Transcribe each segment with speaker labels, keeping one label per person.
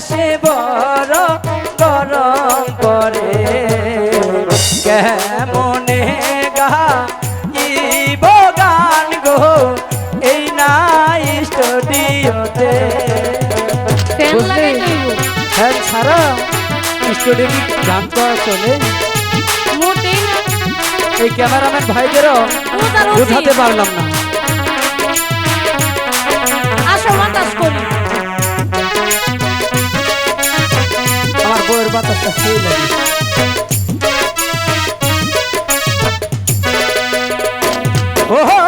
Speaker 1: দেশে বড়
Speaker 2: গরম করে কেমনে গা ইব গো
Speaker 1: এই নাই
Speaker 2: স্টুডিওতে? হ্যাঁ সারা
Speaker 1: স্টুডিওতে গান
Speaker 2: তো চলে? এই
Speaker 1: ক্যামেরাম্যান ভাইদেরও বোঝাতে
Speaker 2: পারলাম না। বাতাসটা সেই লাগে ওরে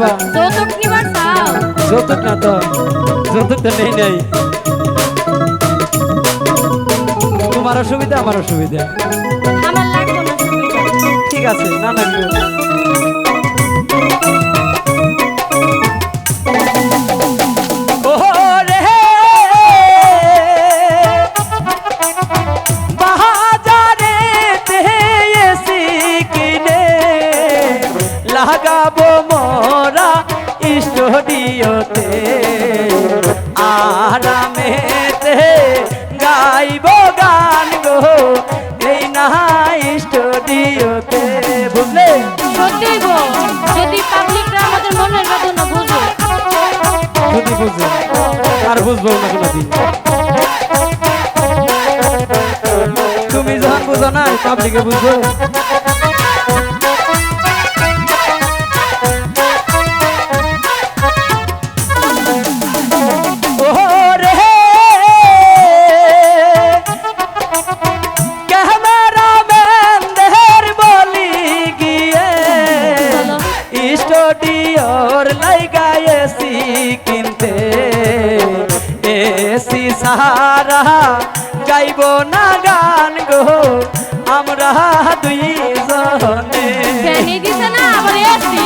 Speaker 2: করবা
Speaker 1: যৌতুক নিবার চাও?
Speaker 2: যৌতুক না তো যৌতুক তো নেই নেই। তোমার অসুবিধা আমার অসুবিধা।
Speaker 1: আমার লাগবে না সুবিধা।
Speaker 2: ঠিক আছে না না গান গো। এই না স্টুডিওতে বুঝলে?
Speaker 1: সত্যি গো যদি পাবলিকরা আমাদের মনের বেদনা বুঝে।
Speaker 2: যদি বুঝে আর বুঝব না কোনোদিন তুমি যখন বুঝো না পাবলিকে বুঝব। স্টুডিওর লাইগা এসি কিনতে। এসি সাহারা গাইব না গান গো, আমরা দুই জনে
Speaker 1: আবার এসি।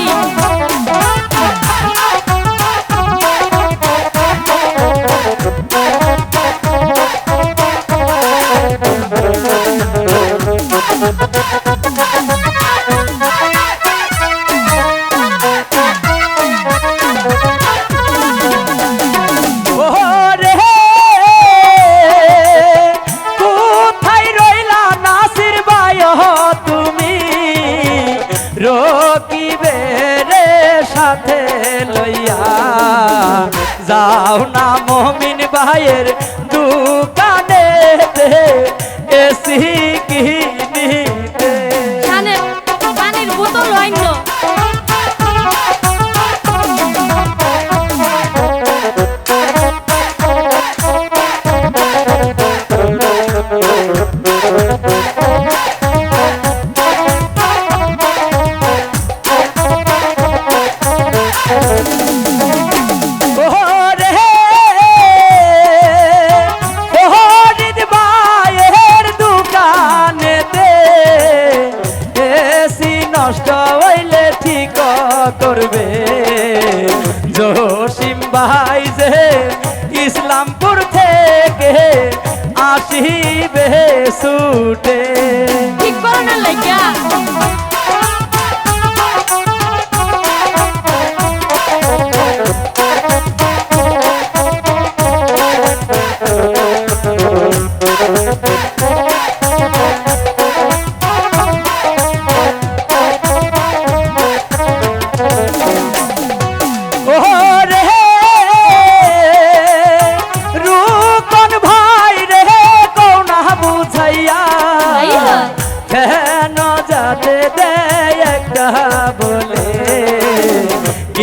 Speaker 2: সাথে লইয়া যাও না মমিন ভাইয়ের দোকানে আসিবে ছুটে
Speaker 1: ঠিক করো না লাইগা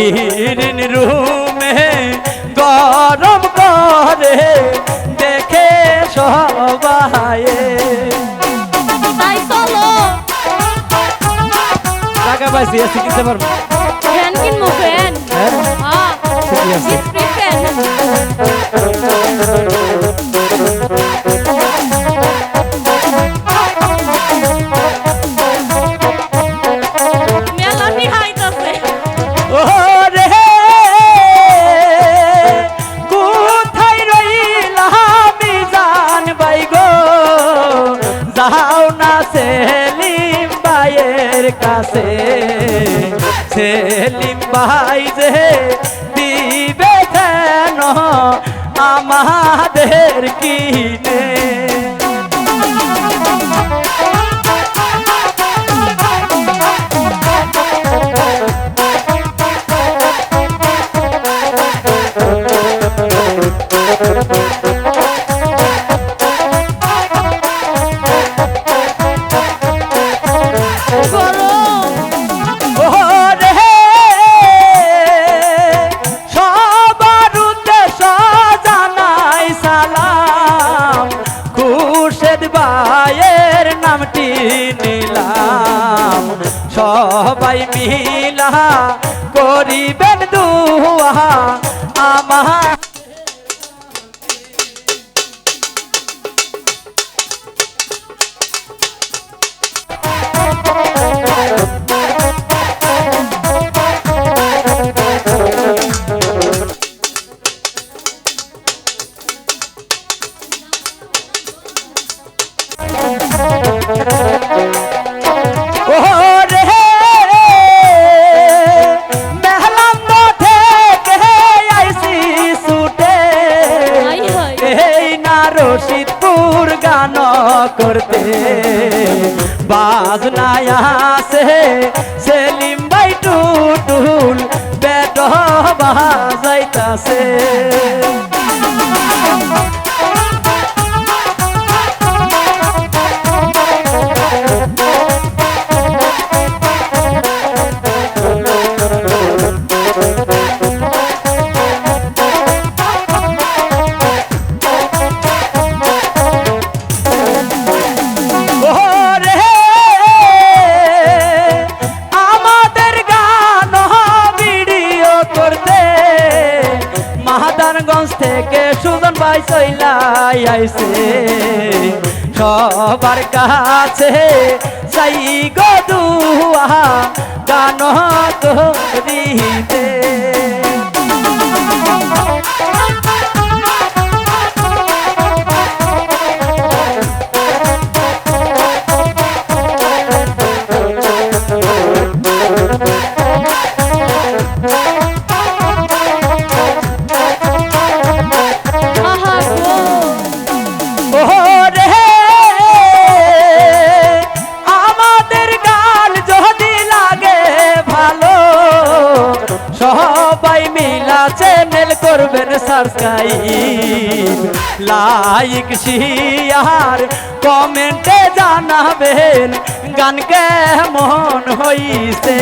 Speaker 2: গিরিন রুমে গরম করে দেখে সবাই। টাকা পাইছি এসে কিনতে পারব?
Speaker 1: ফ্যান কিনবো ফ্যান।
Speaker 2: হ্যাঁ।
Speaker 1: হ্যাঁ।
Speaker 2: ভাই যে দিবে কেন? আমাদের কিনে মিলা করিবেন দুহা আমার করতে বাজনায় আসে সেলিম ভাই টুটুল বেট বাজাইতাছে। সুজন ভাই চইলাই আইছে। সবার কাছে চাই গো দুয়া গান
Speaker 1: আহা
Speaker 2: চ্যানেল করবেন সাবস্ক্রাইব লাইক শেয়ার কমেন্টে জানাবেন। গান কেমন হইছে?